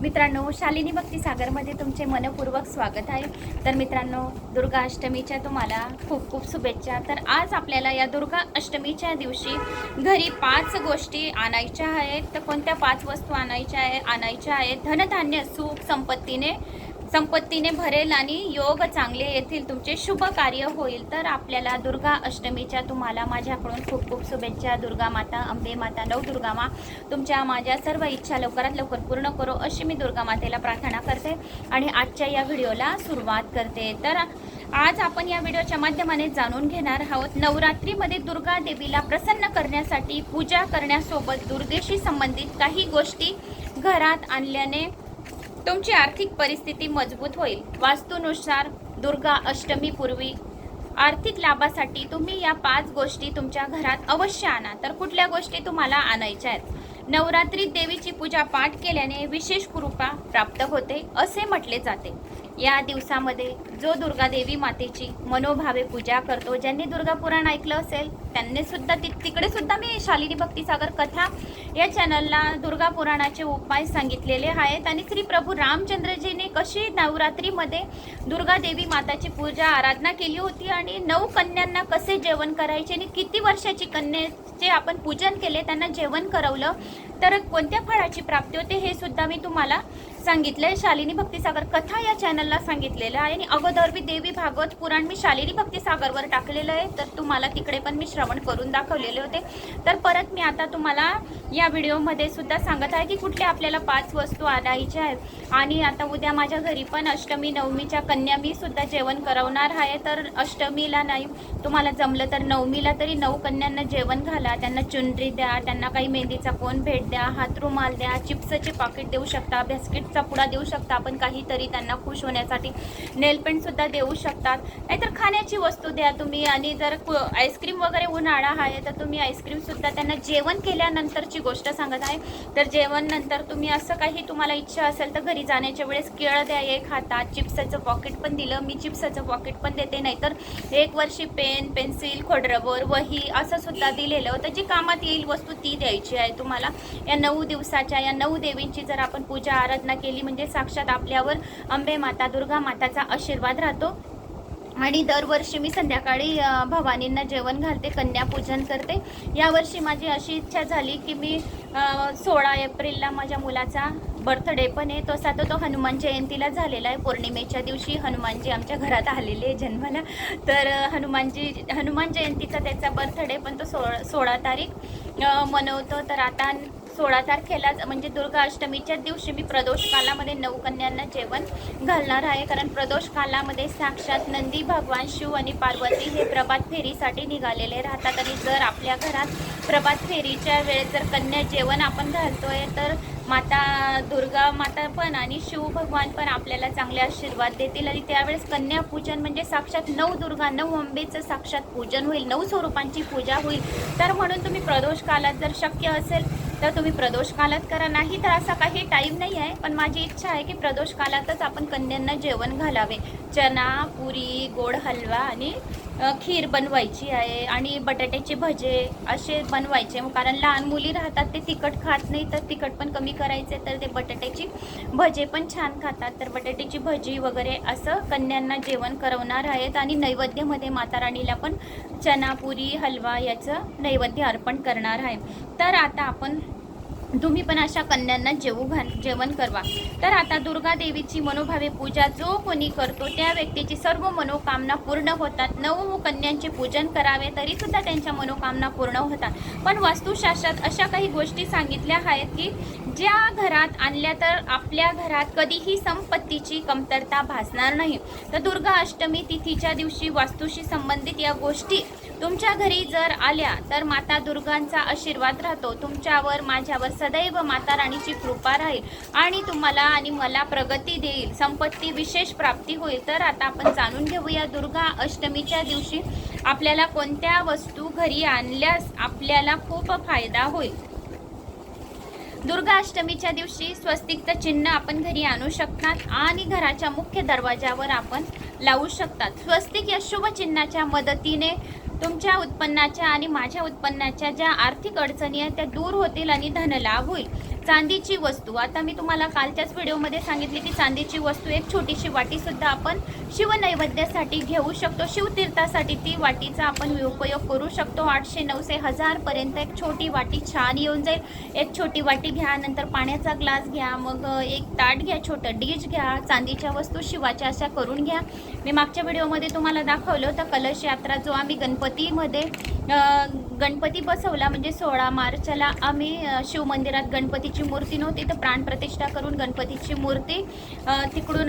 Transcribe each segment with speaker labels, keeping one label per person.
Speaker 1: मित्रांनो शालिनी भक्ती सागरमध्ये तुमचे मनपूर्वक स्वागत आहे. तर मित्रांनो दुर्गा अष्टमीच्या तुम्हाला खूप खूप शुभेच्छा. तर आज आपल्याला या दुर्गा अष्टमीच्या दिवशी घरी पाच गोष्टी आणायच्या आहेत. तर कोणत्या पाच वस्तू आणायच्या आहे? आणायच्या आहेत धनधान्य सुख संपत्तीने संपत्तीने भरेल आणि योग चांगले येतील तुमचे शुभ कार्य होईल. तर आपल्याला दुर्गा अष्टमीच्या तुम्हाला माझ्याकडून खूप खूप शुभेच्छा. दुर्गा माता अंबे माता नवदुर्गा मा तुमच्या माझ्या सर्व इच्छा लवकरात लवकर पूर्ण करो अशी मी दुर्गा मातेला प्रार्थना करते आणि आजच्या या व्हिडिओला सुरुवात करते. तर आज आपण या व्हिडिओच्या माध्यमाने जाणून घेणार आहोत नवरात्रीमध्ये दुर्गा देवीला प्रसन्न करण्यासाठी पूजा करण्यासोबत दुर्गेशी संबंधित काही गोष्टी घरात आणल्याने तुमची आर्थिक परिस्थिती मजबूत होईल. वास्तूनुसार दुर्गा अष्टमीपूर्वी आर्थिक लाभासाठी तुम्ही या पाच गोष्टी तुमच्या घरात अवश्य आणा. तर कुठल्या गोष्टी तुम्हाला आणायच्या आहेत? नवरात्रीत देवीची पूजा पाठ केल्याने विशेष कृपा प्राप्त होते असे म्हटले जाते. या दिवसामध्ये जो दुर्गा देवी मातेची मनोभावे पूजा करतो ज्यांनी दुर्गा पुराण ऐकलं असेल त्यांनी सुद्धा ति तिकडे सुद्धा मी शालिनी भक्तिसागर कथा या चॅनलला दुर्गा पुराणाचे उपाय सांगितलेले आहेत. आणि श्री प्रभू रामचंद्रजीने कशी नवरात्रीमध्ये दुर्गा देवी माताची पूजा आराधना केली होती आणि नऊ कन्यांना कसे जेवण करायचे आणि किती वर्षाची कन्याचे आपण पूजन केले त्यांना जेवण करवलं तर कोणत्या फळाची प्राप्ती होते हे सुद्धा मी तुम्हाला सांगितलंय. शालिनी भक्तीसागर कथा या चॅनलला सांगितलेलं आहे. आणि अगोदर मी देवी भागवत पुराण मी शालिनी भक्तिसागरवर टाकलेलं आहे. तर तुम्हाला तिकडे पण मी श्रवण करून दाखवलेले होते. तर परत मी आता तुम्हाला या व्हिडिओमध्ये सुद्धा सांगत आहे की कुठल्या आपल्याला पाच वस्तू आणायच्या आहेत. आणि आता उद्या माझ्या घरी पण अष्टमी नवमीच्या कन्या मी सुद्धा जेवण करवणार आहे. तर अष्टमीला नाही तुम्हाला जमलं तर नवमीला तरी नऊ कन्यांना जेवण घाला. त्यांना चुनरी द्या त्यांना काही मेहंदीचा कोण भेट द्या हातरुमाल द्या चिप्सचे पाकिट देऊ शकता बिस्किट बिस्किटचा पुडा देऊ शकता. आपण काहीतरी त्यांना खुश होण्यासाठी नेल देऊ शकतात. नाहीतर खाण्याची वस्तू द्या तुम्ही आणि जर आईस्क्रीम वगैरे उन्हाळा आहे तर तुम्ही आईस्क्रीमसुद्धा त्यांना जेवण केल्यानंतरची गोष्ट सांगत आहे. तर जेवण नंतर तुम्ही असं काही तुम्हाला इच्छा असेल तर घरी जाण्याच्या वेळेस केळं द्या एक हातात चिप्साचं पॉकेट पण दिलं मी चिप्साचं पॉकेट पण देते. नाहीतर एक वर्षी पेन पेन्सिल खोडरबर वही असं सुद्धा दिलेलं होतं. जी कामात येईल वस्तू ती द्यायची आहे तुम्हाला. या नऊ दिवसाच्या या नऊ देवींची जर आपण पूजा आराधना केली म्हणजे साक्षात आपल्यावर अंबे माता दुर्गा माताचा आशीर्वाद राहतो. आणि दरवर्षी मी संध्याकाळी भवानींना जेवण घालते कन्यापूजन करते. यावर्षी माझी अशी इच्छा झाली की मी सोळा एप्रिलला माझ्या मुलाचा बर्थडे पण आहे. तसा तो तो हनुमान जयंतीला झालेला आहे. पौर्णिमेच्या दिवशी हनुमानजी आमच्या घरात आलेले आहे जन्माला. तर हनुमानजी हनुमान जयंतीचा त्याचा बर्थडे पण तो सोळा सोळा तारीख मनवतो. तर आता सोळा तारखेला म्हणजे दुर्गा अष्टमीच्या दिवशी मी प्रदोष कालामध्ये नऊ कन्यांना जेवण घालणार आहे. कारण प्रदोष कालामध्ये साक्षात नंदी भगवान शिव आणि पार्वती हे प्रभात फेरीसाठी निघालेले राहतात. आणि जर आपल्या घरात प्रभात फेरीच्या वेळेस जर कन्या जेवण आपण घालतोय तर माता दुर्गा माता पण आणि शिव भगवान पण आपल्याला चांगले आशीर्वाद देतील. आणि त्यावेळेस कन्या पूजन म्हणजे साक्षात नऊ दुर्गा नऊ अंबेचं साक्षात पूजन होईल नऊ स्वरूपांची पूजा होईल. तर म्हणून तुम्ही प्रदोष कालात जर शक्य असेल तर तुम्ही प्रदोष कालात करा. नाही तर असा काही टाईम नाही आहे पण माझी इच्छा आहे की प्रदोष कालातच आपण कन्यांना जेवण घालावे. चना पुरी गोड हलवा आणि खीर बनवायची आहे आणि बटाट्याचे भजे असे बनवायचे. कारण लहान मुली राहतात ते तिखट खात नाही तर तिखट पण कमी करायचे तर ते बटाट्याची भजे पण छान खातात. तर बटाट्याची भजी वगैरे असं कन्यांना जेवण करवणार आहेत आणि नैवेद्यामध्ये माता राणीला पण चनापुरी हलवा याचं नैवेद्य अर्पण करणार आहे. तर आता आपण तुम्ही पण अशा कन्यांना जेवू घाल जेवण करवा. तर आता दुर्गा देवीची मनोभावे पूजा जो कोणी करतो त्या व्यक्तीची सर्व मनोकामना पूर्ण होतात. नऊ कन्यांचे पूजन करावे तरीसुद्धा त्यांच्या मनोकामना पूर्ण होतात. पण वास्तुशास्त्रात अशा काही गोष्टी सांगितल्या आहेत की ज्या घरात आणल्या तर आपल्या घरात कधीही संपत्तीची कमतरता भासणार नाही. तर दुर्गा अष्टमी तिथीच्या दिवशी वास्तूशी संबंधित या गोष्टी तुमच्या घरी जर आल्या तर माता दुर्गांचा आशीर्वाद राहतो. तुमच्यावर माझ्यावर सदैव माता राणीची कृपा राहील आणि तुम्हाला आणि मला प्रगती देईल संपत्ती विशेष प्राप्ती होईल. तर आता आपण जाणून घेऊया दुर्गा अष्टमीच्या दिवशी आपल्याला कोणत्या वस्तू घरी आणल्यास आपल्याला खूप फायदा होईल. दुर्गा अष्टमीच्या दिवशी स्वस्तिकचं चिन्ह आपण घरी आणू शकतात आणि घराच्या मुख्य दरवाजावर आपण लावू शकतात. स्वस्तिक या शुभ चिन्हाच्या मदतीने तुमच्या उत्पन्नाच्या आणि माझ्या उत्पन्नाच्या ज्या आर्थिक अडचणी आहेत त्या दूर होतील आणि धनलाभ होईल. चांदीची वस्तू आता मी तुम्हाला कालच्याच व्हिडिओमध्ये सांगितली की चांदीची वस्तू एक छोटीशी वाटीसुद्धा आपण शिवनैवेद्यासाठी घेऊ शकतो. शिवतीर्थासाठी ती वाटीचा आपण उपयोग करू शकतो. आठशे नऊशे हजारपर्यंत एक छोटी वाटी छान येऊन जाईल. एक छोटी वाटी घ्या नंतर पाण्याचा ग्लास घ्या मग एक ताट घ्या छोटं डिश घ्या चांदीच्या वस्तू शिवाच्या अशा करून घ्या. मी मागच्या व्हिडिओमध्ये तुम्हाला दाखवलं होतं कलश यात्रा जो आम्ही गणपती पतीमध्ये गणपती बसवला म्हणजे सोळा मार्चला आम्ही शिवमंदिरात गणपतीची मूर्ती नव्हती तर प्राणप्रतिष्ठा करून गणपतीची मूर्ती तिकडून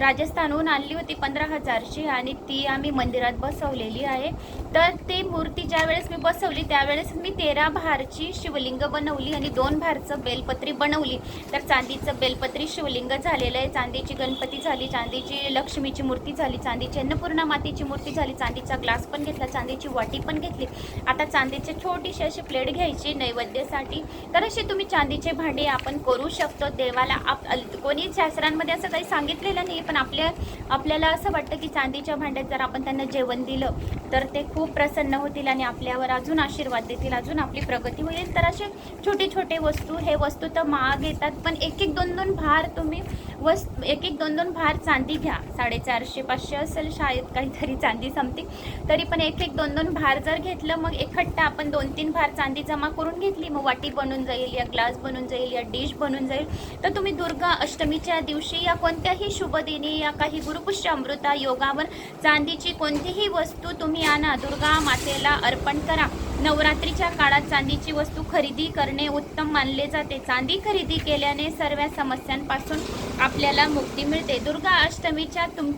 Speaker 1: राजस्थानहून आणली होती पंधरा हजारची आणि ती आम्ही मंदिरात बसवलेली आहे. तर ती मूर्ती ज्यावेळेस मी बसवली त्यावेळेस मी तेरा भारची शिवलिंग बनवली आणि दोन भारचं बेलपत्री बनवली. तर चांदीचं बेलपत्री शिवलिंग झालेलं आहे चांदीची गणपती झाली चांदीची लक्ष्मीची मूर्ती झाली चांदीची अन्नपूर्णा मातेची मूर्ती झाली चांदीचा ग्लास पण घेतला चांदीची वाटी पण घेतली. आता चांदीचे छोटीशी अशी प्लेट घ्यायची नैवेद्यासाठी. तर असे तुम्ही चांदीचे भांडे आपण करू शकतो. देवाला आप अल- कोणी शास्त्रांमध्ये असं काही सांगितलेलं नाही पण आपल्या आपल्याला असं वाटतं की चांदीच्या भांड्यात जर आपण त्यांना जेवण दिलं तर ते खूप प्रसन्न होतील आणि आपल्यावर अजून आशीर्वाद देतील अजून आपली प्रगती होईल. तर असे छोटे छोटे वस्तू हे वस्तू तर महाग येतात पण एक एक दोन दोन भार तुम्ही व एक एक दोन दोन भार चांदी घ्या. साडेचारशे पाचशे असेल शाळेत काहीतरी चांदी समथिंग तरी पण एक एक दोन दोन भार जर घेतलं मग एकट्टा आपण दोन तीन भार चांदी जमा करून घेतली मग वाटी बनून जाईल या ग्लास बनून जाईल या डिश बनून जाईल. तर तुम्ही दुर्गा अष्टमीच्या दिवशी या कोणत्याही शुभदिनी या काही गुरुपुष्य अमृता योगावर चांदीची कोणतीही वस्तू तुम्ही आणा. दुर्गा मातेला अर्पण करा. नवरात्रीच्या काळात चांदीची वस्तू खरेदी करणे उत्तम मानले जाते. चांदी खरेदी केल्याने सर्व समस्यांपासून आपल्याला मुक्ती मिळते. दुर्गा अष्टमीच्या तुम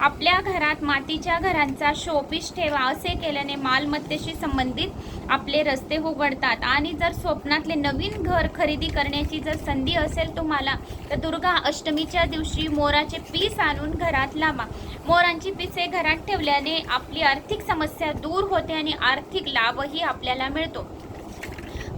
Speaker 1: आपल्या घरात मातीच्या घरांचा शोपीस ठेवा असे केल्याने मालमत्तेशी संबंधित आपले रस्ते उघडतात. आणि जर स्वप्नातले नवीन घर खरेदी करण्याची जर संधी असेल तुम्हाला तर दुर्गा अष्टमीच्या दिवशी मोराचे पीस आणून घरात लावा. मोरांची पिसे घरात ठेवल्याने आपली आर्थिक समस्या दूर होते आणि आर्थिक लाभही आपल्याला मिळतो.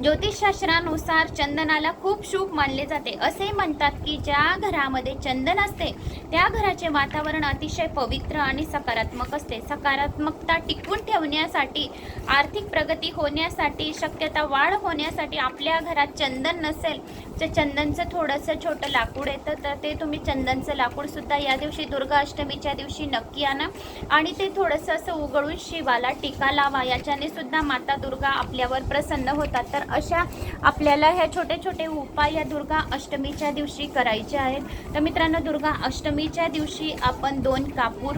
Speaker 1: ज्योतिषशास्त्रानुसार चंदनाला खूप शुभ मानले जाते. असे म्हणतात की ज्या घरामध्ये चंदन असते त्या घराचे वातावरण अतिशय पवित्र आणि सकारात्मक असते. सकारात्मकता टिकवून ठेवण्यासाठी आर्थिक प्रगती होण्यासाठी शक्यता वाढ होण्यासाठी आपल्या घरात चंदन नसेल तर चंदनचं थोडंसं छोटं लाकूड येतं तर ते तुम्ही चंदनचं लाकूडसुद्धा या दिवशी दुर्गा अष्टमीच्या दिवशी नक्की आणा. आणि ते थोडंसं असं उघडून शिवाला टीका लावा. याच्याने सुद्धा माता दुर्गा आपल्यावर प्रसन्न होतात. तर अशा आपल्याला ह्या छोटे छोटे उपाय या दुर्गा अष्टमीच्या दिवशी करायचे आहेत. तर मित्रांनो दुर्गा अष्टमीच्या दिवशी आपण दोन कापूर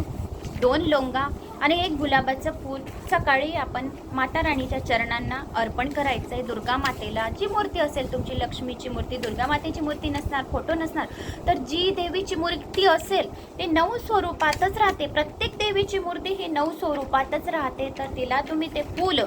Speaker 1: दोन लोंगा आणि एक गुलाबाचं फूल सकाळी आपण माता राणीच्या चरणांना अर्पण करायचं आहे. दुर्गा मातेला जी मूर्ती असेल तुमची लक्ष्मीची मूर्ती दुर्गा मातेची मूर्ती नसणार फोटो नसणार तर जी देवीची मूर्ती असेल ते नऊ स्वरूपातच राहते. प्रत्येक देवीची मूर्ती ही नऊ स्वरूपातच राहते. तर तिला तुम्ही ते फूल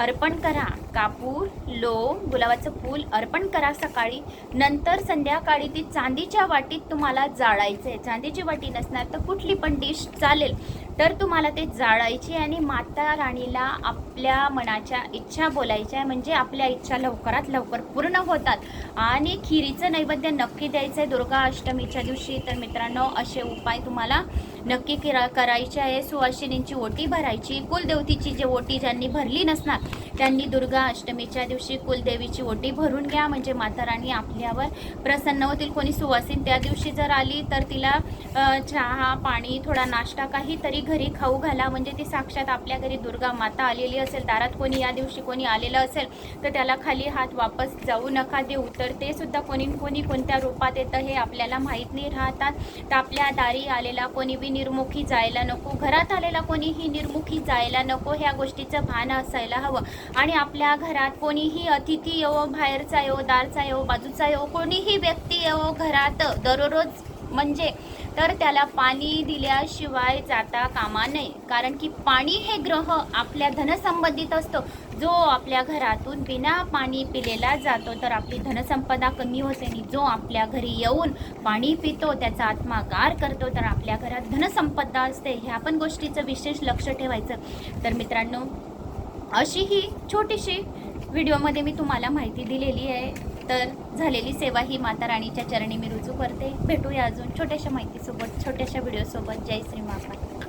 Speaker 1: अर्पण करा. कापूर लोम गुलाबाचं फूल अर्पण करा सकाळी. नंतर संध्याकाळी ती चांदीच्या वाटीत तुम्हाला जाळायचं आहे चांदीची वाटी नसणार तर कुठली पण डिश चालेल. तर तुम्हाला ते जाळायची आणि माता राणीला आपल्या मनाच्या इच्छा बोलायच्या आहे. म्हणजे आपल्या इच्छा लवकरात लवकर पूर्ण होतात. आणि खिरीचं नैवेद्य नक्की द्यायचं आहे दुर्गा अष्टमीच्या दिवशी तर मित्रांनो असे उपाय तुम्हाला नक्की किरा करायचे आहे. सुवासिनींची ओटी भरायची कुलदेवतीची जी ओटी ज्यांनी भरली नसणार त्यांनी दुर्गा अष्टमीच्या दिवशी कुलदेवीची ओटी भरून घ्या. म्हणजे माता राणी आपल्यावर प्रसन्न होतील. कोणी सुवासीन त्या दिवशी जर आली तर तिला चहा पाणी थोडा नाश्ता काहीतरी घरी खाऊ घाला म्हणजे ती साक्षात आपल्या घरी दुर्गा माता आलेली असेल दारात कोणी या दिवशी कोणी आलेलं असेल तर त्याला खाली हात वापस जाऊ नका देऊ. तर ते सुद्धा कोणी कोणी कोणत्या रूपात येतं हे आपल्याला माहीत नाही राहतात. तर आपल्या दारी आलेला कोणी बी निर्मुखी जायला नको घरात आलेला कोणीही निर्मुखी जायला नको ह्या गोष्टीचं भान असायला हवं. आणि आपल्या घरात कोणीही अतिथी येवो बाहेरचा येवो दारचा येवो बाजूचा येवो कोणीही व्यक्ती येवो घरात दररोज म्हणजे तर त्याला पाणी दिल्याशिवाय जाता कामा नये. कारण की पाणी हे ग्रह आपल्या धनसंबंधित असतो. जो आपल्या घरातून बिना पाणी पिलेला जातो तर आपली धनसंपदा कमी होते आणि जो आपल्या घरी येऊन पाणी पितो त्याचा आत्मा गार करतो तर आपल्या घरात धनसंपदा असते. ह्या पण गोष्टीचं विशेष लक्ष ठेवायचं. तर मित्रांनो अशी ही छोटीशी व्हिडिओमध्ये मी तुम्हाला माहिती दिलेली आहे. तर झालेली सेवा ही माता राणीच्या चरणी मी रुजू करते. भेटूया अजून छोट्याशा माहितीसोबत छोट्याशा व्हिडिओसोबत जय श्री माता